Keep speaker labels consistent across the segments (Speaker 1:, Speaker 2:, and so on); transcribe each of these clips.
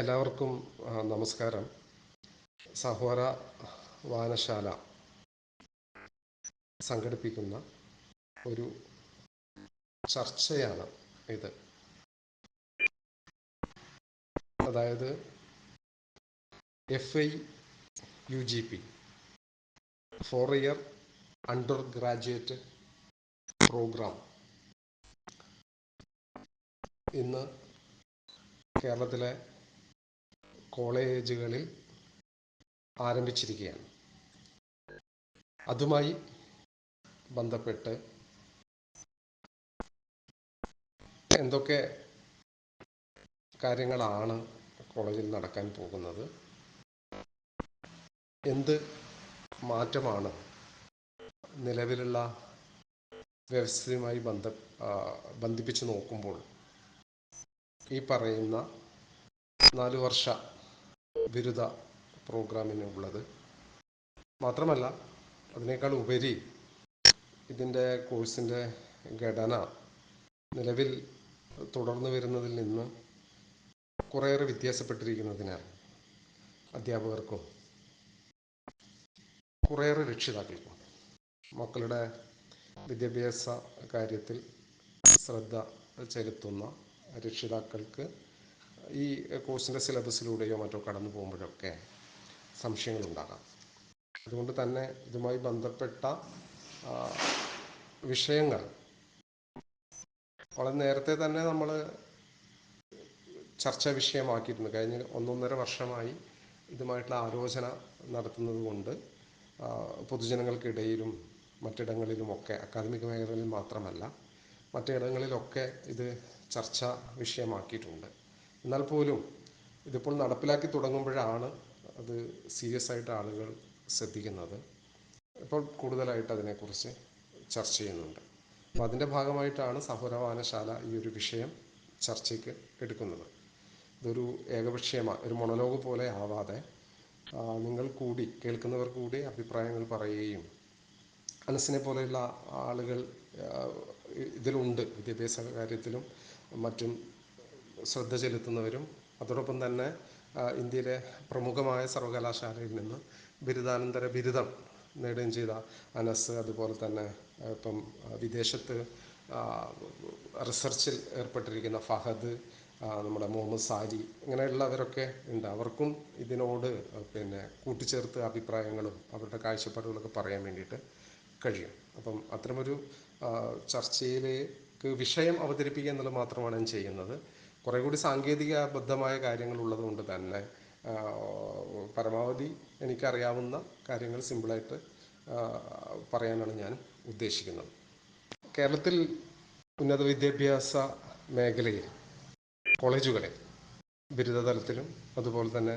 Speaker 1: എല്ലാവർക്കും നമസ്കാരം. സഹോര വായനശാല സംഘടിപ്പിക്കുന്ന ഒരു ചർച്ചയാണ് ഇത്. അതായത് F I U G P four year undergraduate programme ഇന്ന് കേരളത്തിലെ കോളേജുകളിൽ ആരംഭിച്ചിരിക്കുകയാണ്. അതുമായി ബന്ധപ്പെട്ട് എന്തൊക്കെ കാര്യങ്ങളാണ് കോളേജിൽ നടക്കാൻ പോകുന്നത്? എന്ത് മാറ്റമാണ് നിലവിലുള്ള വ്യവസ്ഥയുമായി ബന്ധ ബന്ധിപ്പിച്ച് നോക്കുമ്പോൾ ഈ പറയുന്ന നാല് വർഷ ബിരുദ പ്രോഗ്രാമിനുള്ളത്. മാത്രമല്ല അതിനേക്കാൾ ഉപരി ഇതിന്റെ കോഴ്സിന്റെ ഘടന നിലവിൽ തുടർന്നു വരുന്നതിൽ നിന്ന് കുറേയേറെ വ്യത്യാസപ്പെട്ടിരിക്കുന്നതിനാൽ അധ്യാപകർക്കും കുറേയേറെ രക്ഷിതാക്കൾക്കും മക്കളുടെ വിദ്യാഭ്യാസ കാര്യത്തിൽ ശ്രദ്ധ ചെലുത്തുന്ന രക്ഷിതാക്കൾക്ക് ഈ കോഴ്സിന്റെ സിലബസിലൂടെയോ മറ്റോ കടന്നു പോകുമ്പോഴൊക്കെ സംശയങ്ങളുണ്ടാകാം. അതുകൊണ്ട് തന്നെ ഇതുമായി ബന്ധപ്പെട്ട വിഷയങ്ങൾ വളരെ നേരത്തെ തന്നെ നമ്മൾ ചർച്ചാ വിഷയമാക്കിയിരുന്നു. കഴിഞ്ഞ ഒന്നൊന്നര വർഷമായി ഇതുമായിട്ടുള്ള ആലോചന നടത്തുന്നത് കൊണ്ട് പൊതുജനങ്ങൾക്കിടയിലും മറ്റിടങ്ങളിലുമൊക്കെ അക്കാദമിക് മേഖലകളിൽ മാത്രമല്ല മറ്റിടങ്ങളിലൊക്കെ ഇത് ചർച്ചാ വിഷയമാക്കിയിട്ടുണ്ട്. എന്നാൽ പോലും ഇതിപ്പോൾ നടപ്പിലാക്കി തുടങ്ങുമ്പോഴാണ് അത് സീരിയസ് ആയിട്ട് ആളുകൾ ശ്രദ്ധിക്കുന്നത്. ഇപ്പോൾ കൂടുതലായിട്ട് അതിനെക്കുറിച്ച് ചർച്ച ചെയ്യുന്നുണ്ട്. അപ്പോൾ അതിന്റെ ഭാഗമായിട്ടാണ് സഹോരവാനശാല ഈ ഒരു വിഷയം ചർച്ചയ്ക്ക് എടുക്കുന്നത്. ഇതൊരു ഏകപക്ഷീയമായ ഒരു മൊണലോഗ് പോലെ ആവാതെ നിങ്ങൾ കൂടി കേൾക്കുന്നവർ കൂടി അഭിപ്രായങ്ങൾ പറയുകയും അനസിനെ പോലെയുള്ള ആളുകൾ ഇതിലുണ്ട് വിദ്യാഭ്യാസ കാര്യത്തിലും മറ്റും ശ്രദ്ധ ചെലുത്തുന്നവരും അതോടൊപ്പം തന്നെ ഇന്ത്യയിലെ പ്രമുഖമായ സർവകലാശാലയിൽ നിന്ന് ബിരുദാനന്തര ബിരുദം നേടുകയും ചെയ്ത അനസ് അതുപോലെ തന്നെ ഇപ്പം വിദേശത്ത് റിസർച്ചിൽ ഏർപ്പെട്ടിരിക്കുന്ന ഫഹദ് നമ്മുടെ മുഹമ്മദ് സാരി ഇങ്ങനെയുള്ളവരൊക്കെ ഉണ്ട്. അവർക്കും ഇതിനോട് പിന്നെ കൂട്ടിച്ചേർത്ത് അഭിപ്രായങ്ങളും അവരുടെ കാഴ്ചപ്പാടുകളൊക്കെ പറയാൻ വേണ്ടിയിട്ട് കഴിയും. അപ്പം അത്തരമൊരു ചർച്ചയിലേക്ക് വിഷയം അവതരിപ്പിക്കുക എന്നുള്ളത് മാത്രമാണ് ഞാൻ ചെയ്യുന്നത്. കുറേ കൂടി സാങ്കേതിക സാങ്കേതികബദ്ധമായ കാര്യങ്ങൾ ഉള്ളതുകൊണ്ട് തന്നെ പരമാവധി എനിക്കറിയാവുന്ന കാര്യങ്ങൾ സിമ്പിളായിട്ട് പറയാനാണ് ഞാൻ ഉദ്ദേശിക്കുന്നത്. കേരളത്തിൽ ഉന്നത വിദ്യാഭ്യാസ മേഖലയിൽ കോളേജുകളിൽ ബിരുദതലത്തിലും അതുപോലെ തന്നെ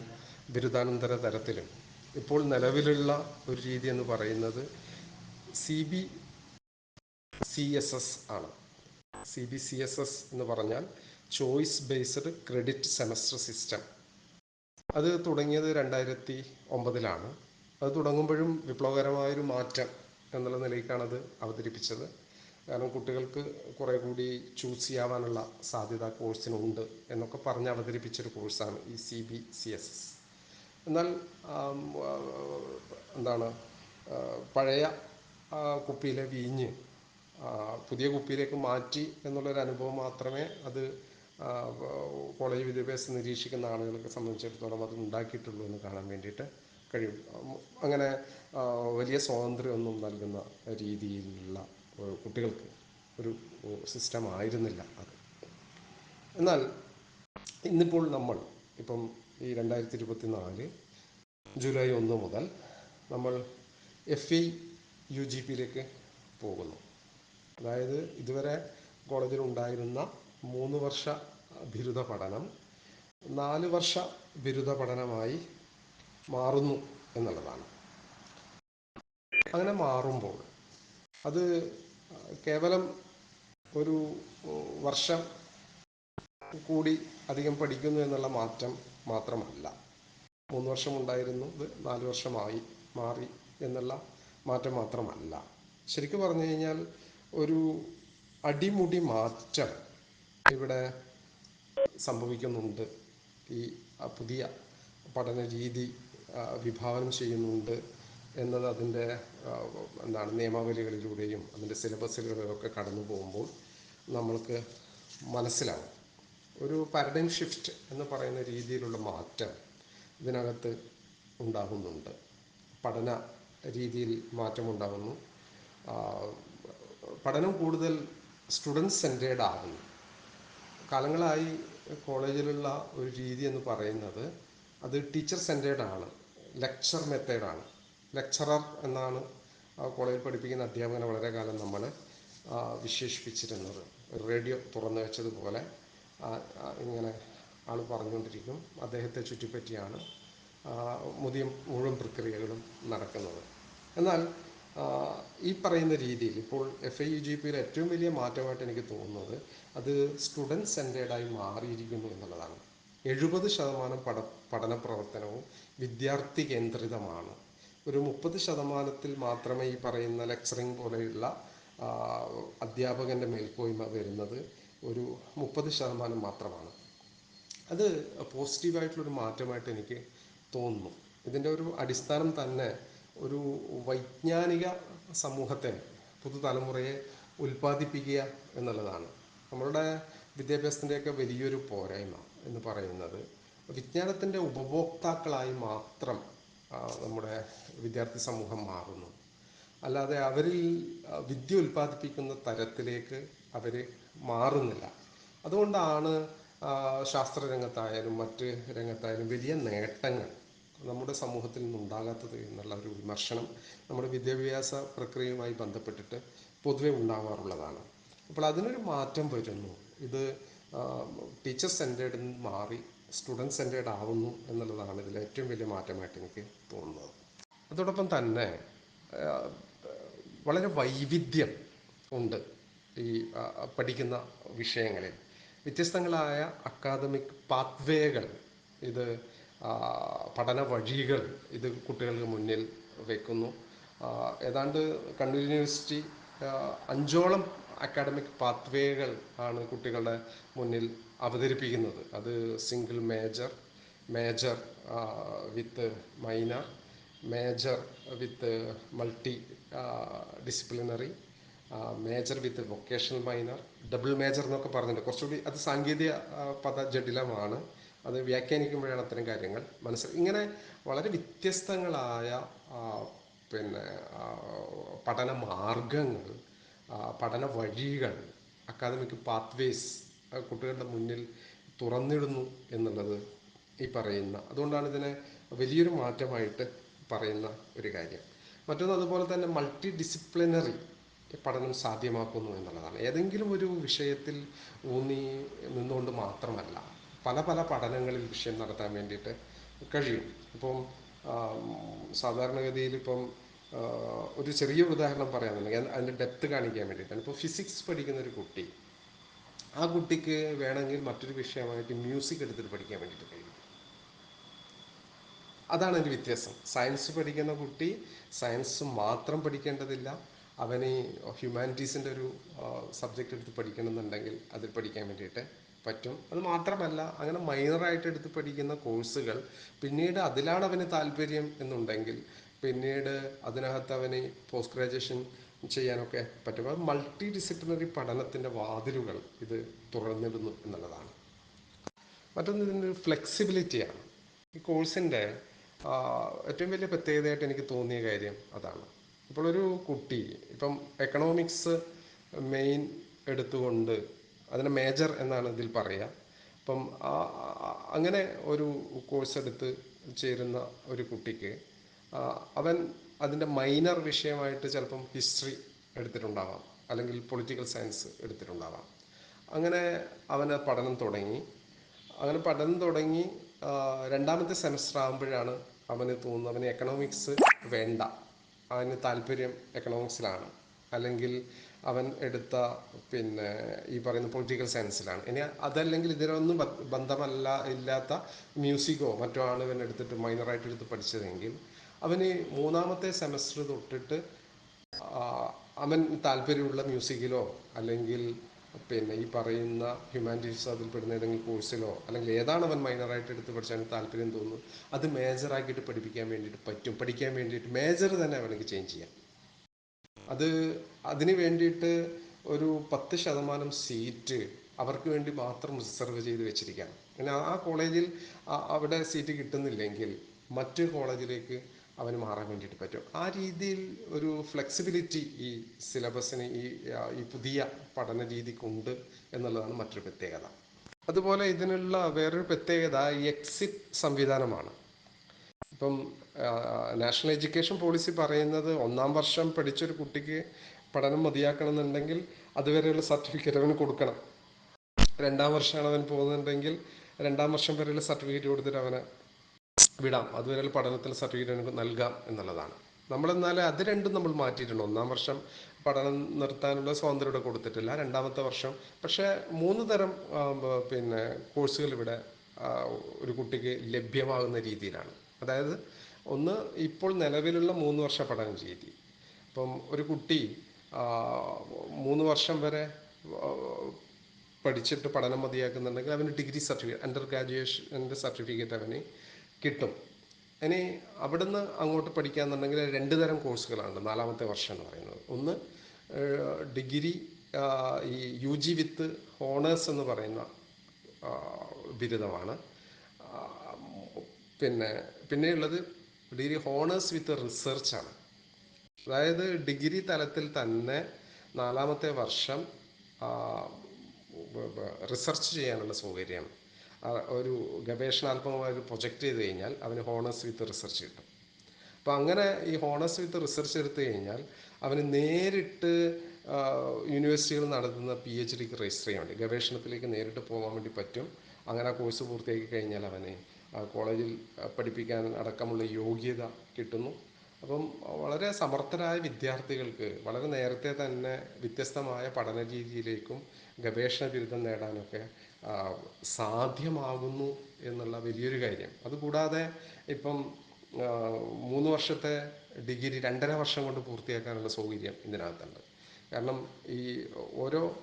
Speaker 1: ബിരുദാനന്തര തലത്തിലും ഇപ്പോൾ നിലവിലുള്ള ഒരു രീതി എന്ന് പറയുന്നത് C B C S S ആണ്. C B C S S എന്ന് പറഞ്ഞാൽ choice based credit semester system അത് തുടങ്ങിയത് രണ്ടായിരത്തി ഒമ്പതിലാണ്. അത് തുടങ്ങുമ്പോഴും വിപ്ലവകരമായൊരു മാറ്റം എന്നുള്ള നിലയ്ക്കാണ് അത് അവതരിപ്പിച്ചത്. കാരണം കുട്ടികൾക്ക് കുറേ കൂടി ചൂസ് ചെയ്യാവാനുള്ള സാധ്യത കോഴ്സിനുണ്ട് എന്നൊക്കെ പറഞ്ഞ് അവതരിപ്പിച്ചൊരു കോഴ്സാണ് ഈ C B C S S എന്നാൽ എന്താണ് പഴയ കുപ്പിയിലെ വീഞ്ഞ് പുതിയ കുപ്പിയിലേക്ക് മാറ്റി എന്നുള്ളൊരു അനുഭവം മാത്രമേ അത് കോളേജ് വിദ്യാഭ്യാസം നിരീക്ഷിക്കുന്ന ആളുകളൊക്കെ സംബന്ധിച്ചിടത്തോളം അത് ഉണ്ടാക്കിയിട്ടുള്ളൂ എന്ന് കാണാൻ വേണ്ടിയിട്ട് കഴിയും. അങ്ങനെ വലിയ സ്വാതന്ത്ര്യമൊന്നും നൽകുന്ന രീതിയിലുള്ള കുട്ടികൾക്ക് ഒരു സിസ്റ്റം ആയിരുന്നില്ല അത്. എന്നാൽ ഇന്നിപ്പോൾ നമ്മൾ ഇപ്പം ഈ രണ്ടായിരത്തി ഇരുപത്തി നാല് ജൂലൈ ഒന്ന് മുതൽ നമ്മൾ എഫ് ഇ യു ജി പിയിലേക്ക് പോകുന്നു. അതായത് ഇതുവരെ കോളേജിൽ ഉണ്ടായിരുന്ന മൂന്ന് വർഷ ബിരുദ പഠനം നാല് വർഷ ബിരുദ പഠനമായി മാറുന്നു എന്നുള്ളതാണ്. അങ്ങനെ മാറുമ്പോൾ അത് കേവലം ഒരു വർഷം കൂടി അധികം പഠിക്കുന്നു എന്നുള്ള മാറ്റം മാത്രമല്ല. മൂന്ന് വർഷം ഉണ്ടായിരുന്നു ഇത് നാല് വർഷമായി മാറി എന്നുള്ള മാറ്റം മാത്രമല്ല. ശരിക്കും പറഞ്ഞു കഴിഞ്ഞാൽ ഒരു അടിമുടി മാറ്റം ഇവിടെ സംഭവിക്കുന്നുണ്ട്. ഈ പുതിയ പഠന രീതി വിഭാവനം ചെയ്യുന്നുണ്ട് എന്നത് അതിന്റെ എന്താണ് നിയമാവലികളിലൂടെയും അതിന്റെ സിലബസുകളിലൊക്കെ കടന്നു പോകുമ്പോൾ നമ്മൾക്ക് മനസ്സിലാവും. ഒരു പാരഡൈം ഷിഫ്റ്റ് എന്ന് പറയുന്ന രീതിയിലുള്ള മാറ്റം ഇതിനകത്ത് ഉണ്ടാകുന്നുണ്ട്. പഠന രീതിയിൽ മാറ്റമുണ്ടാകുന്നു പഠനം കൂടുതൽ സ്റ്റുഡന്റ് സെന്റേഡ് ആകുന്നു. കാലങ്ങളായി കോളേജിലുള്ള ഒരു രീതി എന്ന് പറയുന്നത് അത് ടീച്ചർ സെന്റേഡ് ആണ്. ലെക്ചർ മെത്തേഡാണ് ലെക്ചറർ എന്നാണ് കോളേജിൽ പഠിപ്പിക്കുന്ന അധ്യാപകനെ വളരെ കാലം നമ്മൾ വിശേഷിപ്പിച്ചിരുന്നത്. റേഡിയോ തുറന്നു വെച്ചതുപോലെ ഇങ്ങനെ ആൾ പറഞ്ഞുകൊണ്ടിരിക്കും. അദ്ദേഹത്തെ ചുറ്റിപ്പറ്റിയാണ് മുതിയ മുഴുവൻ പ്രക്രിയകളും നടക്കുന്നത്. എന്നാൽ ഈ പറയുന്ന രീതിയിൽ ഇപ്പോൾ എഫ് ഐ യു ജി പിയിൽ ഏറ്റവും വലിയ മാറ്റമായിട്ട് എനിക്ക് തോന്നുന്നത് അത് സ്റ്റുഡന്റ് സെന്റേഡായി മാറിയിരിക്കുന്നു എന്നുള്ളതാണ്. എഴുപത് ശതമാനം പഠ പഠന പ്രവർത്തനവും വിദ്യാർത്ഥി കേന്ദ്രിതമാണ്. ഒരു മുപ്പത് ശതമാനത്തിൽ മാത്രമേ ഈ പറയുന്ന ലെക്ചറിങ് പോലെയുള്ള അധ്യാപകന്റെ മേൽക്കോയ്മ വരുന്നത് ഒരു മുപ്പത് ശതമാനം മാത്രമാണ്. അത് പോസിറ്റീവായിട്ടുള്ളൊരു മാറ്റമായിട്ട് എനിക്ക് തോന്നുന്നു. ഇതിന്റെ ഒരു അടിസ്ഥാനം തന്നെ ഒരു വൈജ്ഞാനിക സമൂഹത്തെ പുതുതലമുറയെ ഉൽപ്പാദിപ്പിക്കുക എന്നുള്ളതാണ്. നമ്മളുടെ വിദ്യാഭ്യാസത്തിന്റെയൊക്കെ വലിയൊരു പോരായ്മ എന്ന് പറയുന്നത് വിജ്ഞാനത്തിന്റെ ഉപഭോക്താക്കളായി മാത്രം നമ്മുടെ വിദ്യാർത്ഥി സമൂഹം മാറുന്നു. അല്ലാതെ അവരിൽ വിദ്യ ഉൽപ്പാദിപ്പിക്കുന്ന തരത്തിലേക്ക് അവർ മാറുന്നില്ല. അതുകൊണ്ടാണ് ശാസ്ത്രരംഗത്തായാലും മറ്റ് രംഗത്തായാലും വലിയ നേട്ടങ്ങൾ നമ്മുടെ സമൂഹത്തിൽ നിന്നുണ്ടാകാത്തത് എന്നുള്ള ഒരു വിമർശനം നമ്മുടെ വിദ്യാഭ്യാസ പ്രക്രിയയുമായി ബന്ധപ്പെട്ടിട്ട് പൊതുവെ ഉണ്ടാവാറുള്ളതാണ്. അപ്പോൾ അതിനൊരു മാറ്റം വരുന്നു. ഇത് ടീച്ചർ സെന്റേഡ് നിന്ന് മാറി സ്റ്റുഡന്റ് സെന്റേഡ് ആവുന്നു എന്നുള്ളതാണ് ഇതിൽ ഏറ്റവും വലിയ മാറ്റമായിട്ട് എനിക്ക് തോന്നുന്നത്. അതോടൊപ്പം തന്നെ വളരെ വൈവിധ്യം ഉണ്ട് ഈ പഠിക്കുന്ന വിഷയങ്ങളിൽ. വ്യത്യസ്തങ്ങളായ അക്കാദമിക് പാത്വേകൾ ഇത് പഠന വഴികൾ ഇത് കുട്ടികൾക്ക് മുന്നിൽ വെക്കുന്നു. ഏതാണ്ട് കണ്ണൂർ യൂണിവേഴ്സിറ്റി അഞ്ചോളം അക്കാഡമിക് പാത്വേകൾ ആണ് കുട്ടികളുടെ മുന്നിൽ അവതരിപ്പിക്കുന്നത്. അത് single major major with minor major with multidisciplinary major with vocational minor double major എന്നൊക്കെ പറഞ്ഞിട്ടുണ്ട്. കുറച്ചുകൂടി അത് സാങ്കേതിക പദ ജടിലമാണ്. അത് വ്യാഖ്യാനിക്കുമ്പോഴാണ് അത്തരം കാര്യങ്ങൾ മനസ്സിൽ ഇങ്ങനെ വളരെ വ്യത്യസ്തങ്ങളായ പിന്നെ പഠന മാർഗങ്ങൾ പഠന വഴികൾ അക്കാദമിക് പാത്വേസ് കുട്ടികളുടെ മുന്നിൽ തുറന്നിടുന്നു എന്നുള്ളത് ഈ പറയുന്ന അതുകൊണ്ടാണ് ഇതിനെ വലിയൊരു മാറ്റമായിട്ട് പറയുന്ന ഒരു കാര്യം. മറ്റൊന്ന് അതുപോലെ തന്നെ മൾട്ടി ഡിസിപ്ലിനറി പഠനം സാധ്യമാക്കുന്നു എന്നുള്ളതാണ്. ഏതെങ്കിലും ഒരു വിഷയത്തിൽ ഊന്നി നിന്നുകൊണ്ട് മാത്രമല്ല പല പല പഠനങ്ങളിൽ വിഷയം നടത്താൻ വേണ്ടിയിട്ട് കഴിയും. ഇപ്പം സാധാരണഗതിയിൽ ഇപ്പം ഒരു ചെറിയ ഉദാഹരണം പറയാമെന്നുണ്ടെങ്കിൽ അതിന്റെ ഡെപ്ത് കാണിക്കാൻ വേണ്ടിയിട്ടാണ്. ഇപ്പോൾ ഫിസിക്സ് പഠിക്കുന്ന ഒരു കുട്ടി ആ കുട്ടിക്ക് വേണമെങ്കിൽ മറ്റൊരു വിഷയമായിട്ട് മ്യൂസിക് എടുത്തിട്ട് പഠിക്കാൻ വേണ്ടിയിട്ട് കഴിയും. അതാണ് അതിന്റെ വ്യത്യാസം. സയൻസ് പഠിക്കുന്ന കുട്ടി സയൻസ് മാത്രം പഠിക്കേണ്ടതില്ല. അവന് ഹ്യൂമാനിറ്റീസിന്റെ ഒരു സബ്ജക്റ്റ് എടുത്ത് പഠിക്കണമെന്നുണ്ടെങ്കിൽ അതിൽ പഠിക്കാൻ വേണ്ടിയിട്ട് പറ്റും. അത് മാത്രമല്ല അങ്ങനെ മൈനറായിട്ട് എടുത്ത് പഠിക്കുന്ന കോഴ്സുകൾ പിന്നീട് അതിലാണ് അവന് താല്പര്യം എന്നുണ്ടെങ്കിൽ പിന്നീട് അതിനകത്ത് അവന് പോസ്റ്റ് ഗ്രാജുവേഷൻ ചെയ്യാനൊക്കെ പറ്റും. അത് മൾട്ടി ഡിസിപ്ലിനറി പഠനത്തിന്റെ വാതിലുകൾ ഇത് തുറന്നിടുന്നു എന്നുള്ളതാണ്. മറ്റൊന്ന് ഇതിന്റെ ഫ്ലെക്സിബിലിറ്റിയാണ് ഈ കോഴ്സിന്റെ ഏറ്റവും വലിയ പ്രത്യേകതയായിട്ട് എനിക്ക് തോന്നിയ കാര്യം അതാണ്. ഇപ്പോൾ ഒരു കുട്ടി ഇപ്പം എക്കണോമിക്സ് മെയിൻ എടുത്തുകൊണ്ട് അതിനെ മേജർ എന്നാണ് ഇതിൽ പറയുക അപ്പം അങ്ങനെ ഒരു കോഴ്സ് എടുത്ത് ചേരുന്ന ഒരു കുട്ടിക്ക് അവൻ അതിന്റെ മൈനർ വിഷയമായിട്ട് ചിലപ്പം ഹിസ്റ്ററി എടുത്തിട്ടുണ്ടാവാം അല്ലെങ്കിൽ പൊളിറ്റിക്കൽ സയൻസ് എടുത്തിട്ടുണ്ടാവാം. അങ്ങനെ അവന് പഠനം തുടങ്ങി. അങ്ങനെ പഠനം തുടങ്ങി രണ്ടാമത്തെ സെമസ്റ്റർ ആകുമ്പോഴാണ് അവന് തോന്നുന്നത് അവന് എക്കണോമിക്സ് വേണ്ട. അവന് താല്പര്യം എക്കണോമിക്സിലാണ് അല്ലെങ്കിൽ അവൻ എടുത്ത പിന്നെ ഈ പറയുന്ന പൊളിറ്റിക്കൽ സയൻസിലാണ് ഇനി അതല്ലെങ്കിൽ ഇതിനൊന്നും ബന്ധമല്ല ഇല്ലാത്ത മ്യൂസിക്കോ മറ്റോ ആണ് ഇവൻ എടുത്തിട്ട് മൈനറായിട്ട് എടുത്ത് പഠിച്ചതെങ്കിൽ അവന് മൂന്നാമത്തെ സെമസ്റ്റർ തൊട്ടിട്ട് അവൻ താല്പര്യമുള്ള മ്യൂസിക്കിലോ അല്ലെങ്കിൽ പിന്നെ ഈ പറയുന്ന ഹ്യൂമാനിറ്റീസ് അതിൽ പെടുന്ന ഏതെങ്കിലും കോഴ്സിലോ അല്ലെങ്കിൽ ഏതാണ് അവൻ മൈനറായിട്ട് എടുത്ത് പഠിച്ചാൽ താല്പര്യം തോന്നുന്നു അത് മേജറാക്കിയിട്ട് പഠിപ്പിക്കാൻ വേണ്ടിയിട്ട് പറ്റും. പഠിക്കാൻ വേണ്ടിയിട്ട് മേജർ തന്നെ അവനക്ക് ചേഞ്ച് ചെയ്യാം അത് അതിന് വേണ്ടിയിട്ട് ഒരു പത്ത് ശതമാനം സീറ്റ് അവർക്ക് വേണ്ടി മാത്രം റിസർവ് ചെയ്ത് വെച്ചിരിക്കുകയാണ്. പിന്നെ ആ കോളേജിൽ അവിടെ സീറ്റ് കിട്ടുന്നില്ലെങ്കിൽ മറ്റു കോളേജിലേക്ക് അവന് മാറാൻ വേണ്ടിയിട്ട് പറ്റും. ആ രീതിയിൽ ഒരു ഫ്ലെക്സിബിലിറ്റി ഈ സിലബസിന് ഈ ഈ പുതിയ പഠന രീതിക്കുണ്ട് എന്നുള്ളതാണ് മറ്റൊരു പ്രത്യേകത. അതുപോലെ ഇതിനുള്ള വേറൊരു പ്രത്യേകത എക്സിറ്റ് സംവിധാനമാണ്. ഇപ്പം നാഷണൽ എഡ്യൂക്കേഷൻ പോളിസി പറയുന്നത് ഒന്നാം വർഷം പഠിച്ചൊരു കുട്ടിക്ക് പഠനം മതിയാക്കണം എന്നുണ്ടെങ്കിൽ അതുവരെയുള്ള സർട്ടിഫിക്കറ്റ് അവന് കൊടുക്കണം. രണ്ടാം വർഷമാണ് അവൻ പോകുന്നുണ്ടെങ്കിൽ രണ്ടാം വർഷം വരെയുള്ള സർട്ടിഫിക്കറ്റ് കൊടുത്തിട്ട് അവനെ വിടാം. അതുവരെയുള്ള പഠനത്തിന് സർട്ടിഫിക്കറ്റ് അവന് നൽകാം എന്നുള്ളതാണ്. നമ്മളെന്നാൽ അത് രണ്ടും നമ്മൾ മാറ്റിയിട്ടുണ്ട്. ഒന്നാം വർഷം പഠനം നിർത്താനുള്ള സ്വാതന്ത്ര്യം ഇവിടെ കൊടുത്തിട്ടില്ല. രണ്ടാമത്തെ വർഷം. പക്ഷേ മൂന്ന് തരം പിന്നെ കോഴ്സുകൾ ഇവിടെ ഒരു കുട്ടിക്ക് ലഭ്യമാകുന്ന രീതിയിലാണ്. അതായത് ഒന്ന് ഇപ്പോൾ നിലവിലുള്ള മൂന്ന് വർഷ പഠനം ചെയ്തി അപ്പം ഒരു കുട്ടി മൂന്ന് വർഷം വരെ പഠിച്ചിട്ട് പഠനം മതിയാക്കുന്നുണ്ടെങ്കിൽ അവന് ഡിഗ്രി സർട്ടിഫിക്കറ്റ് അണ്ടർ ഗ്രാജുവേഷന്റെ സർട്ടിഫിക്കറ്റ് അവന് കിട്ടും. ഇനി അവിടുന്ന് അങ്ങോട്ട് പഠിക്കാന്നുണ്ടെങ്കിൽ രണ്ട് തരം കോഴ്സുകളാണ് നാലാമത്തെ വർഷം എന്ന് പറയുന്നത്. ഒന്ന് ഡിഗ്രി ഈ യു ജി വിത്ത് ഹോണേഴ്സ് എന്ന് പറയുന്ന ബിരുദമാണ്. പിന്നെ പിന്നെയുള്ളത് ഡിഗ്രി ഹോണേഴ്സ് വിത്ത് റിസർച്ചാണ് അതായത് ഡിഗ്രി തലത്തിൽ തന്നെ നാലാമത്തെ വർഷം റിസർച്ച് ചെയ്യാനുള്ള സൗകര്യം ഒരു ഗവേഷണാത്മകമായ ഒരു പ്രൊജക്റ്റ് ചെയ്ത് കഴിഞ്ഞാൽ അവന് ഹോണേഴ്സ് വിത്ത് റിസർച്ച് കിട്ടും. അപ്പോൾ അങ്ങനെ ഈ ഹോണേഴ്സ് വിത്ത് റിസർച്ച് എടുത്തു കഴിഞ്ഞാൽ അവന് നേരിട്ട് യൂണിവേഴ്സിറ്റികൾ നടത്തുന്ന പി എച്ച് ഡിക്ക് രജിസ്റ്റർ ചെയ്യാൻ വേണ്ടി ഗവേഷണത്തിലേക്ക് നേരിട്ട് പോകാൻ വേണ്ടി പറ്റും. അങ്ങനെ കോഴ്സ് പൂർത്തിയാക്കി കഴിഞ്ഞാൽ അവന് കോളേജിൽ പഠിപ്പിക്കാൻ അടക്കമുള്ള യോഗ്യത കിട്ടുന്നു. അപ്പം വളരെ സമർത്ഥരായ വിദ്യാർത്ഥികൾക്ക് വളരെ നേരത്തെ തന്നെ വ്യത്യസ്തമായ പഠന രീതിയിലേക്കും ഗവേഷണ ബിരുദം നേടാനൊക്കെ സാധ്യമാകുന്നു എന്നുള്ള വലിയൊരു കാര്യം. അതുകൂടാതെ ഇപ്പം മൂന്ന് വർഷത്തെ ഡിഗ്രി രണ്ടര വർഷം കൊണ്ട് പൂർത്തിയാക്കാനുള്ള സൗകര്യം ഇതിനകത്തുണ്ട്. കാരണം ഈ ഓരോ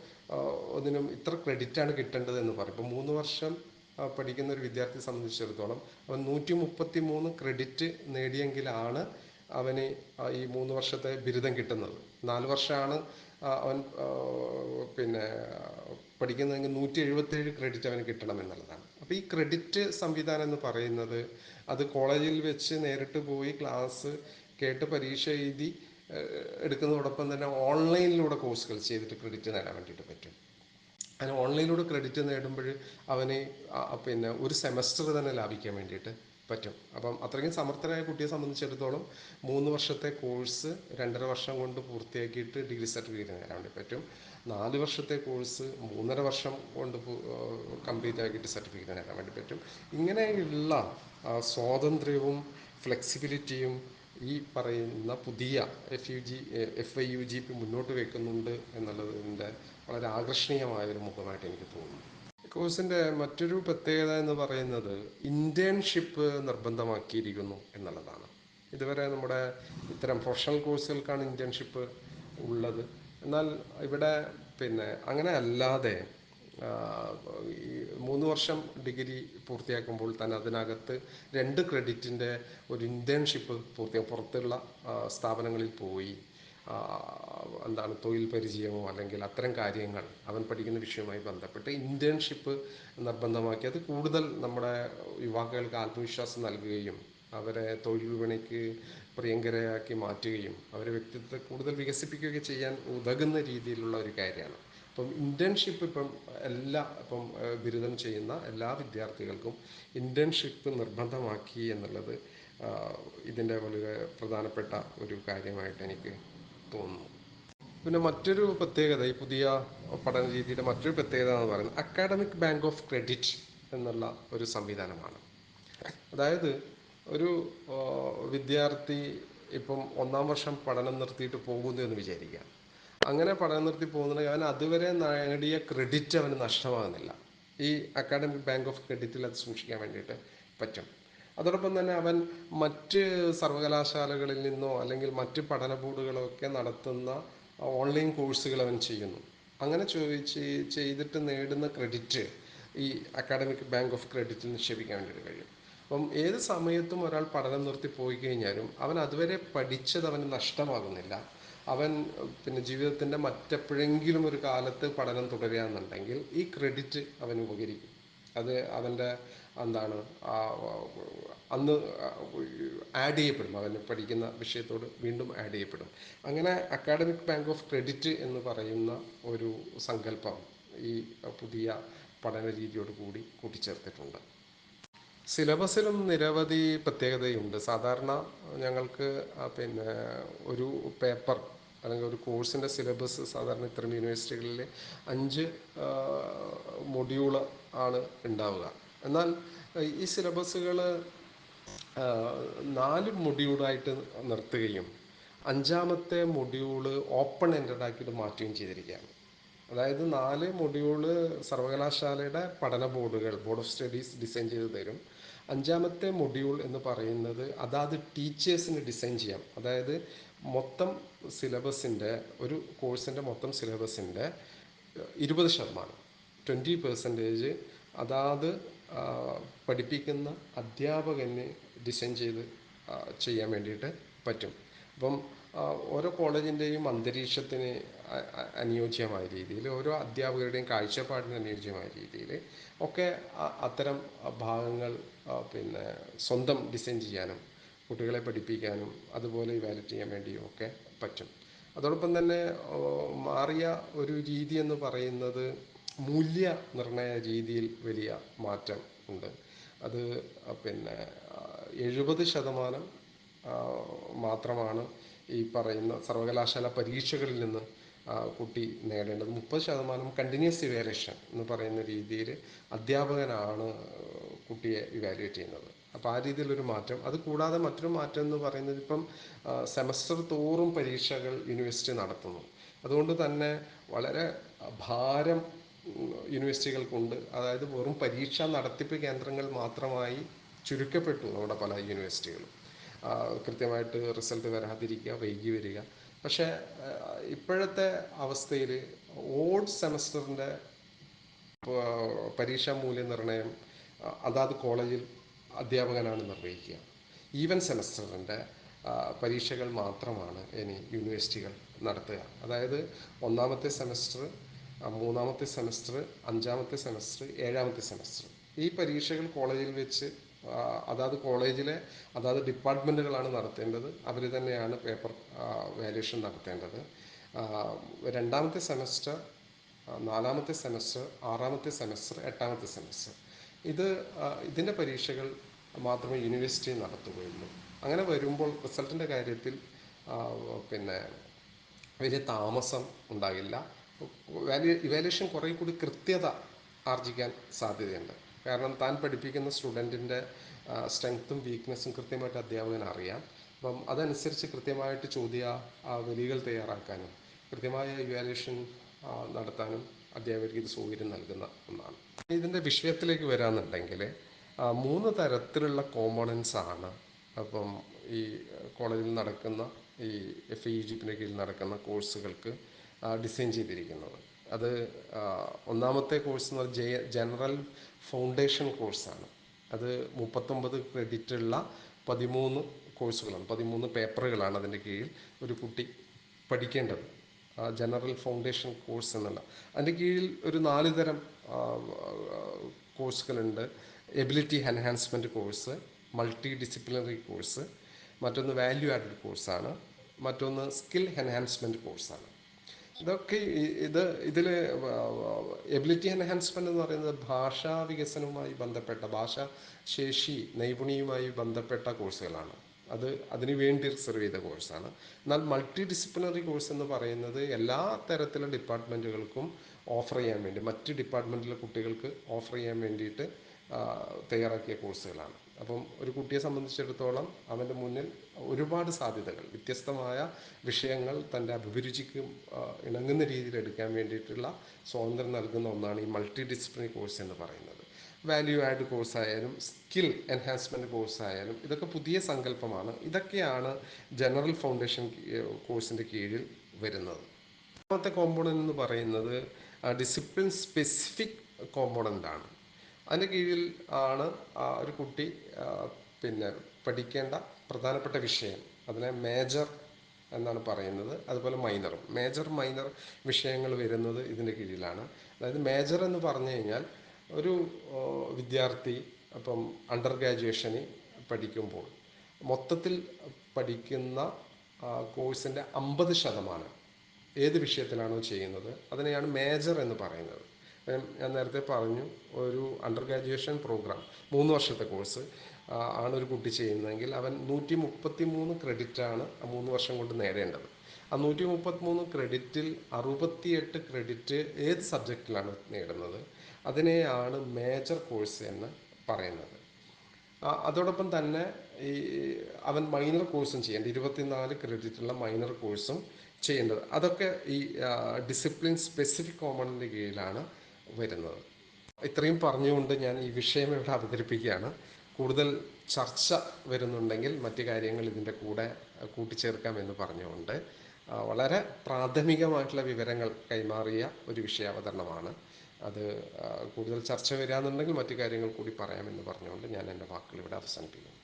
Speaker 1: ഒന്നിനും ഇത്ര ക്രെഡിറ്റാണ് കിട്ടേണ്ടത് എന്ന് പറയും. ഇപ്പം മൂന്ന് വർഷം പഠിക്കുന്ന ഒരു വിദ്യാർത്ഥിയെ സംബന്ധിച്ചിടത്തോളം അവൻ നൂറ്റി മുപ്പത്തി മൂന്ന് ക്രെഡിറ്റ് നേടിയെങ്കിലാണ് അവന് ഈ മൂന്ന് വർഷത്തെ ബിരുദം കിട്ടുന്നത്. നാല് വർഷമാണ് അവൻ പിന്നെ പഠിക്കുന്നതെങ്കിൽ നൂറ്റി എഴുപത്തേഴ് ക്രെഡിറ്റ് അവന് കിട്ടണം എന്നുള്ളതാണ്. അപ്പോൾ ഈ ക്രെഡിറ്റ് സംവിധാനം എന്ന് പറയുന്നത് അത് കോളേജിൽ വെച്ച് നേരിട്ട് പോയി ക്ലാസ് കേട്ട് പരീക്ഷ എഴുതി എടുക്കുന്നതോടൊപ്പം തന്നെ ഓൺലൈനിലൂടെ കോഴ്സുകൾ ചെയ്തിട്ട് ക്രെഡിറ്റ് നേടാൻ വേണ്ടിയിട്ട് പറ്റും. അങ്ങനെ ഓൺലൈനിലൂടെ ക്രെഡിറ്റ് നേടുമ്പോൾ അവന് പിന്നെ ഒരു സെമസ്റ്റർ തന്നെ ലാഭിക്കാൻ വേണ്ടിയിട്ട് പറ്റും. അപ്പം അത്രയും സമർത്ഥനായ കുട്ടിയെ സംബന്ധിച്ചിടത്തോളം മൂന്ന് വർഷത്തെ കോഴ്സ് രണ്ടര വർഷം കൊണ്ട് പൂർത്തിയാക്കിയിട്ട് ഡിഗ്രി സർട്ടിഫിക്കറ്റ് നേടാൻ വേണ്ടി പറ്റും. നാല് വർഷത്തെ കോഴ്സ് മൂന്നര വർഷം കൊണ്ട് കംപ്ലീറ്റ് ആക്കിയിട്ട് സർട്ടിഫിക്കറ്റ് നേടാൻ വേണ്ടി പറ്റും. ഇങ്ങനെയുള്ള സ്വാതന്ത്ര്യവും ഫ്ലെക്സിബിലിറ്റിയും ഈ പറയുന്ന പുതിയ F U G F I U G P മുന്നോട്ട് വെക്കുന്നുണ്ട് എന്നുള്ളതിന്റെ വളരെ ആകർഷണീയമായ ഒരു മുഖമായിട്ട് എനിക്ക് തോന്നുന്നു. കോഴ്സിന്റെ മറ്റൊരു പ്രത്യേകത എന്ന് പറയുന്നത് ഇന്റേൺഷിപ്പ് നിർബന്ധമാക്കിയിരിക്കുന്നു എന്നുള്ളതാണ്. ഇതുവരെ നമ്മുടെ ഇത്തരം പ്രൊഫഷണൽ കോഴ്സുകൾക്കാണ് ഇന്റേൺഷിപ്പ് ഉള്ളത്. എന്നാൽ ഇവിടെ പിന്നെ അങ്ങനെ അല്ലാതെ മൂന്ന് വർഷം ഡിഗ്രി പൂർത്തിയാക്കുമ്പോൾ തന്നെ അതിനകത്ത് രണ്ട് ക്രെഡിറ്റിന്റെ ഒരു ഇന്റേൺഷിപ്പ് പൂർത്തിയാക്കും പുറത്തുള്ള സ്ഥാപനങ്ങളിൽ പോയി. എന്താണ് തൊഴിൽ പരിചയമോ അല്ലെങ്കിൽ അത്തരം കാര്യങ്ങൾ അവൻ പഠിക്കുന്ന വിഷയവുമായി ബന്ധപ്പെട്ട് ഇന്റേൺഷിപ്പ് നിർബന്ധമാക്കി അത് കൂടുതൽ നമ്മുടെ യുവാക്കൾക്ക് ആത്മവിശ്വാസം നൽകുകയും അവരെ തൊഴിൽ വിപണിക്ക് പ്രിയങ്കരയാക്കി മാറ്റുകയും അവരെ വ്യക്തിത്വത്തെ കൂടുതൽ വികസിപ്പിക്കുകയൊക്കെ ചെയ്യാൻ ഉതകുന്ന രീതിയിലുള്ള ഒരു കാര്യമാണ്. അപ്പം ഇന്റേൺഷിപ്പ് ഇപ്പം എല്ലാ ഇപ്പം ബിരുദം ചെയ്യുന്ന എല്ലാ വിദ്യാർത്ഥികൾക്കും ഇന്റേൺഷിപ്പ് നിർബന്ധമാക്കി എന്നുള്ളത് ഇതിന്റെ വളരെ പ്രധാനപ്പെട്ട ഒരു കാര്യമായിട്ട് എനിക്ക് തോന്നുന്നു. പിന്നെ മറ്റൊരു പ്രത്യേകത ഈ പുതിയ പഠന രീതിയുടെ മറ്റൊരു പ്രത്യേകത എന്ന് പറയുന്നത് അക്കാഡമിക് ബാങ്ക് ഓഫ് ക്രെഡിറ്റ് എന്നുള്ള ഒരു സംവിധാനമാണ്. അതായത് ഒരു വിദ്യാർത്ഥി ഇപ്പം ഒന്നാം വർഷം പഠനം നിർത്തിയിട്ട് പോകുന്നു എന്ന് വിചാരിക്കുക. അങ്ങനെ പഠനം നിർത്തി പോകുന്നുണ്ടെങ്കിൽ അവൻ അതുവരെ നേടിയ ക്രെഡിറ്റ് അവന് നഷ്ടമാകുന്നില്ല. ഈ അക്കാഡമിക് ബാങ്ക് ഓഫ് ക്രെഡിറ്റിൽ അത് സൂക്ഷിക്കാൻ വേണ്ടിയിട്ട് പറ്റും. അതോടൊപ്പം തന്നെ അവൻ മറ്റ് സർവകലാശാലകളിൽ നിന്നോ അല്ലെങ്കിൽ മറ്റ് പഠന ബോർഡുകളോ ഒക്കെ നടത്തുന്ന ഓൺലൈൻ കോഴ്സുകൾ അവൻ ചെയ്യുന്നു. അങ്ങനെ ചെയ്തിട്ട് നേടുന്ന ക്രെഡിറ്റ് ഈ അക്കാഡമിക് ബാങ്ക് ഓഫ് ക്രെഡിറ്റിൽ നിക്ഷേപിക്കാൻ വേണ്ടിയിട്ട് കഴിയും. അപ്പം ഏത് സമയത്തും ഒരാൾ പഠനം നിർത്തി പോയി കഴിഞ്ഞാലും അവൻ അതുവരെ പഠിച്ചത് അവന് നഷ്ടമാകുന്നില്ല. അവൻ പിന്നെ ജീവിതത്തിന്റെ മറ്റെപ്പോഴെങ്കിലും ഒരു കാലത്ത് പഠനം തുടരുകയാണെന്നുണ്ടെങ്കിൽ ഈ ക്രെഡിറ്റ് അവന് ഉപകരിക്കും. അത് അവന്റെ എന്താണ് അന്ന് ആഡ് ചെയ്യപ്പെടും. അവന് പഠിക്കുന്ന വിഷയത്തോട് വീണ്ടും ആഡ് ചെയ്യപ്പെടും. അങ്ങനെ അക്കാഡമിക് ബാങ്ക് ഓഫ് ക്രെഡിറ്റ് എന്ന് പറയുന്ന ഒരു സങ്കല്പം ഈ പുതിയ പഠന രീതിയോട് കൂടി കൂട്ടിച്ചേർത്തിട്ടുണ്ട്. സിലബസിലും നിരവധി പ്രത്യേകതയുണ്ട്. സാധാരണ ഞങ്ങൾക്ക് പിന്നെ ഒരു പേപ്പർ അല്ലെങ്കിൽ ഒരു കോഴ്സിന്റെ സിലബസ് സാധാരണ ഇത്തരം യൂണിവേഴ്സിറ്റികളിൽ അഞ്ച് മൊഡ്യൂൾ ആണ് ഉണ്ടാവുക. എന്നാൽ ഈ സിലബസുകൾ നാല് മൊഡ്യൂളായിട്ട് നിർത്തുകയും അഞ്ചാമത്തെ മൊഡ്യൂൾ ഓപ്പൺ എൻഡഡ് ആക്കിയിട്ട് മാറ്റുകയും ചെയ്തിരിക്കുകയാണ്. അതായത് നാല് മൊഡ്യൂൾ സർവകലാശാലയുടെ പഠന ബോർഡുകൾ ബോർഡ് ഓഫ് സ്റ്റഡീസ് ഡിസൈൻ ചെയ്ത് തരും. അഞ്ചാമത്തെ മൊഡ്യൂൾ എന്ന് പറയുന്നത് അതാത് ടീച്ചേഴ്സിന് ഡിസൈൻ ചെയ്യാം. അതായത് മൊത്തം സിലബസിന്റെ ഒരു കോഴ്സിന്റെ മൊത്തം സിലബസിന്റെ ഇരുപത് ശതമാനം. ട്വന്റി പെർസെന്റേജ് അതാത് പഠിപ്പിക്കുന്ന അധ്യാപകനെ ഡിസൈൻ ചെയ്ത് ചെയ്യാൻ വേണ്ടിയിട്ട് പറ്റും. അപ്പം ഓരോ കോളേജിന്റെയും അന്തരീക്ഷത്തിന് അനുയോജ്യമായ രീതിയിൽ ഓരോ അധ്യാപകരുടെയും കാഴ്ചപ്പാടിന് അനുയോജ്യമായ രീതിയിൽ ഒക്കെ അത്തരം ഭാഗങ്ങൾ പിന്നെ സ്വന്തം ഡിസൈൻ ചെയ്യാനും കുട്ടികളെ പഠിപ്പിക്കാനും അതുപോലെ ഇവാലുവേറ്റ് ചെയ്യാൻ വേണ്ടിയും ഒക്കെ പറ്റും. അതോടൊപ്പം തന്നെ മാറിയ ഒരു രീതി എന്ന് പറയുന്നത് മൂല്യ നിർണയ രീതിയിൽ വലിയ മാറ്റം ഉണ്ട്. അത് പിന്നെ എഴുപത് ശതമാനം മാത്രമാണ് ഈ പറയുന്ന സർവകലാശാല പരീക്ഷകളിൽ നിന്ന് കുട്ടി നേടേണ്ടത്. മുപ്പത് ശതമാനം കണ്ടിന്യൂസ് ഇവാലുവേഷൻ എന്ന് പറയുന്ന രീതിയിൽ അധ്യാപകനാണ് കുട്ടിയെ ഇവാലുവേറ്റ് ചെയ്യുന്നത്. അപ്പോൾ ആ രീതിയിലൊരു മാറ്റം. അത് കൂടാതെ മറ്റൊരു മാറ്റം എന്ന് പറയുന്നത് ഇപ്പം സെമസ്റ്റർ തോറും പരീക്ഷകൾ യൂണിവേഴ്സിറ്റി നടത്തുന്നു. അതുകൊണ്ട് തന്നെ വളരെ ഭാരം യൂണിവേഴ്സിറ്റികൾക്കുണ്ട്. അതായത് വെറും പരീക്ഷാ നടത്തിപ്പ് കേന്ദ്രങ്ങൾ മാത്രമായി ചുരുക്കപ്പെട്ടു നമ്മുടെ പല യൂണിവേഴ്സിറ്റികളും. കൃത്യമായിട്ട് റിസൾട്ട് വരാതിരിക്കുക വൈകി വരിക. പക്ഷേ ഇപ്പോഴത്തെ അവസ്ഥയിൽ ഓഡ് സെമസ്റ്ററിന്റെ പരീക്ഷാ മൂല്യനിർണയം അതാത് കോളേജിൽ അധ്യാപകനാണ് നിർവഹിക്കുക. ഈവൻ സെമസ്റ്ററിന്റെ പരീക്ഷകൾ മാത്രമാണ് ഇനി യൂണിവേഴ്സിറ്റികൾ നടത്തുക. അതായത് ഒന്നാമത്തെ സെമസ്റ്റർ മൂന്നാമത്തെ സെമസ്റ്റർ അഞ്ചാമത്തെ സെമസ്റ്റർ ഏഴാമത്തെ സെമസ്റ്റർ ഈ പരീക്ഷകൾ കോളേജിൽ വെച്ച് അതാത് കോളേജിലെ അതാത് ഡിപ്പാർട്ട്മെന്റുകളാണ് നടത്തേണ്ടത്. അവർ തന്നെയാണ് പേപ്പർ വാല്യുവേഷൻ നടത്തേണ്ടത്. രണ്ടാമത്തെ സെമസ്റ്റർ നാലാമത്തെ സെമസ്റ്റർ ആറാമത്തെ സെമസ്റ്റർ എട്ടാമത്തെ സെമസ്റ്റർ ഇത് ഇതിന്റെ പരീക്ഷകൾ മാത്രമേ യൂണിവേഴ്സിറ്റി നടത്തുകയുള്ളൂ. അങ്ങനെ വരുമ്പോൾ റിസൾട്ടിന്റെ കാര്യത്തിൽ പിന്നെ വലിയ താമസം ഉണ്ടാകില്ല. വാല്യൂ ഇവാലുവേഷൻ കുറേ കൂടി കൃത്യത ആർജിക്കാൻ സാധ്യതയുണ്ട്. കാരണം താൻ പഠിപ്പിക്കുന്ന സ്റ്റുഡന്റിന്റെ സ്ട്രെങ്ത്തും വീക്ക്നെസ്സും കൃത്യമായിട്ട് അധ്യാപകൻ അറിയാം. അപ്പം അതനുസരിച്ച് കൃത്യമായിട്ട് ചോദ്യ വലികൾ തയ്യാറാക്കാനും കൃത്യമായ ഇവാലുവേഷൻ നടത്താനും അധ്യാപകർക്ക് ഇത് സൗകര്യം നൽകുന്ന ഒന്നാണ്. ഇതിന്റെ വിഷയത്തിലേക്ക് വരാമെന്നുണ്ടെങ്കിൽ മൂന്ന് തരത്തിലുള്ള കോമ്പണൻസ് ആണ് അപ്പം ഈ കോളേജിൽ നടക്കുന്ന ഈ എഫ് ഇ ജിപ്പിന്റെ കീഴിൽ നടക്കുന്ന കോഴ്സുകൾക്ക് ഡിസൈൻ ചെയ്തിരിക്കുന്നത്. അത് ഒന്നാമത്തെ കോഴ്സ് എന്ന് പറഞ്ഞാൽ ജനറൽ ഫൗണ്ടേഷൻ കോഴ്സാണ്. അത് മുപ്പത്തൊമ്പത് ക്രെഡിറ്റ് ഉള്ള പതിമൂന്ന് കോഴ്സുകളാണ്. പതിമൂന്ന് പേപ്പറുകളാണ് അതിന്റെ കീഴിൽ ഒരു കുട്ടി പഠിക്കേണ്ടത്. ജനറൽ ഫൗണ്ടേഷൻ കോഴ്സ് എന്നുള്ള. അതിന്റെ കീഴിൽ ഒരു നാല് തരം കോഴ്സുകളുണ്ട്. Ability enhancement course multidisciplinary course മറ്റൊന്ന് വാല്യൂ ആഡഡ് കോഴ്സാണ് മറ്റൊന്ന് സ്കിൽ എൻഹാൻസ്മെന്റ് കോഴ്സാണ്. ഇതൊക്കെ ഇത് ഇതിൽ എബിലിറ്റി എൻഹാൻസ്മെന്റ് എന്ന് പറയുന്നത് ഭാഷാ വികസനവുമായി ബന്ധപ്പെട്ട ഭാഷാ ശേഷി നൈപുണിയുമായി ബന്ധപ്പെട്ട കോഴ്സുകളാണ് അത് അതിനു വേണ്ടി റിസർവ് ചെയ്ത കോഴ്സാണ് എന്നാൽ മൾട്ടി ഡിസിപ്ലിനറി കോഴ്സ് എന്ന് പറയുന്നത് എല്ലാ തരത്തിലുള്ള ഡിപ്പാർട്ട്മെന്റുകൾക്കും ഓഫർ ചെയ്യാൻ വേണ്ടി മറ്റ് ഡിപ്പാർട്ട്മെന്റിലെ കുട്ടികൾക്ക് ഓഫർ ചെയ്യാൻ വേണ്ടിയിട്ട് തയ്യാറാക്കിയ കോഴ്സുകളാണ്. അപ്പം ഒരു കുട്ടിയെ സംബന്ധിച്ചിടത്തോളം അവന്റെ മുന്നിൽ ഒരുപാട് സാധ്യതകൾ വ്യത്യസ്തമായ വിഷയങ്ങൾ തന്റെ അഭിരുചിക്ക് ഇണങ്ങുന്ന രീതിയിൽ എടുക്കാൻ വേണ്ടിയിട്ടുള്ള സ്വാതന്ത്ര്യം നൽകുന്ന ഒന്നാണ് ഈ മൾട്ടി ഡിസിപ്ലിനറി കോഴ്സ് എന്ന് പറയുന്നത്. വാല്യൂ ആഡ് കോഴ്സ് ആയാലും സ്കിൽ എൻഹാൻസ്മെന്റ് കോഴ്സ് ആയാലും ഇതൊക്കെ പുതിയ സങ്കല്പമാണ്. ഇതൊക്കെയാണ് ജനറൽ ഫൗണ്ടേഷൻ കോഴ്സിന്റെ കീഴിൽ വരുന്നത്. രണ്ടാമത്തെ കോമ്പോണന്റ് എന്ന് പറയുന്നത് ഡിസിപ്ലിൻ സ്പെസിഫിക് കോമ്പോണന്റ് ആണ്. അതിന്റെ കീഴിൽ ആണ് ആ ഒരു കുട്ടി പിന്നെ പഠിക്കേണ്ട പ്രധാനപ്പെട്ട വിഷയം. അതിനെ മേജർ എന്നാണ് പറയുന്നത്. അതുപോലെ മൈനറും മേജർ മൈനർ വിഷയങ്ങൾ വരുന്നത് ഇതിന്റെ കീഴിലാണ്. അതായത് മേജർ എന്ന് പറഞ്ഞു കഴിഞ്ഞാൽ ഒരു വിദ്യാർത്ഥി അപ്പം അണ്ടർ ഗ്രാജുവേഷന് പഠിക്കുമ്പോൾ മൊത്തത്തിൽ പഠിക്കുന്ന കോഴ്സിന്റെ അമ്പത് ശതമാനം ഏത് വിഷയത്തിലാണോ ചെയ്യുന്നത് അതിനെയാണ് മേജർ എന്ന് പറയുന്നത്. ഞാൻ നേരത്തെ പറഞ്ഞു ഒരു അണ്ടർ ഗ്രാജുവേഷൻ പ്രോഗ്രാം മൂന്ന് വർഷത്തെ കോഴ്സ് ആണ് ഒരു കുട്ടി ചെയ്യുന്നതെങ്കിൽ അവൻ നൂറ്റി മുപ്പത്തി മൂന്ന് ക്രെഡിറ്റാണ് ആ മൂന്ന് വർഷം കൊണ്ട് നേടേണ്ടത്. ആ നൂറ്റി മുപ്പത്തി മൂന്ന് ക്രെഡിറ്റിൽ അറുപത്തിയെട്ട് ക്രെഡിറ്റ് ഏത് സബ്ജക്റ്റിലാണ് നേടുന്നത്? അതിനെയാണ് മേജർ കോഴ്സ് എന്ന് പറയുന്നത്. അതോടൊപ്പം തന്നെ ഈ അവൻ മൈനർ കോഴ്സും ചെയ്യേണ്ട ഇരുപത്തിനാല് ക്രെഡിറ്റുള്ള മൈനർ കോഴ്സും ചെയ്യേണ്ടത്. അതൊക്കെ ഈ ഡിസിപ്ലിൻ സ്പെസിഫിക് കോമണിന്റെ കീഴിലാണ് വരുന്നത്. ഇത്രയും പറഞ്ഞുകൊണ്ട് ഞാൻ ഈ വിഷയം ഇവിടെ അവതരിപ്പിക്കുകയാണ്. കൂടുതൽ ചർച്ച വരുന്നുണ്ടെങ്കിൽ മറ്റു കാര്യങ്ങൾ ഇതിന്റെ കൂടെ കൂട്ടിച്ചേർക്കാം എന്ന് പറഞ്ഞുകൊണ്ട്. വളരെ പ്രാഥമികമായിട്ടുള്ള വിവരങ്ങൾ കൈമാറിയ ഒരു വിഷയാവതരണമാണ്. അത് കൂടുതൽ ചർച്ച വരാന്നുണ്ടെങ്കിൽ മറ്റു കാര്യങ്ങൾ കൂടി പറയാമെന്ന് പറഞ്ഞുകൊണ്ട് ഞാൻ എന്റെ വാക്കുകൾ ഇവിടെ അവസാനിപ്പിക്കുന്നു.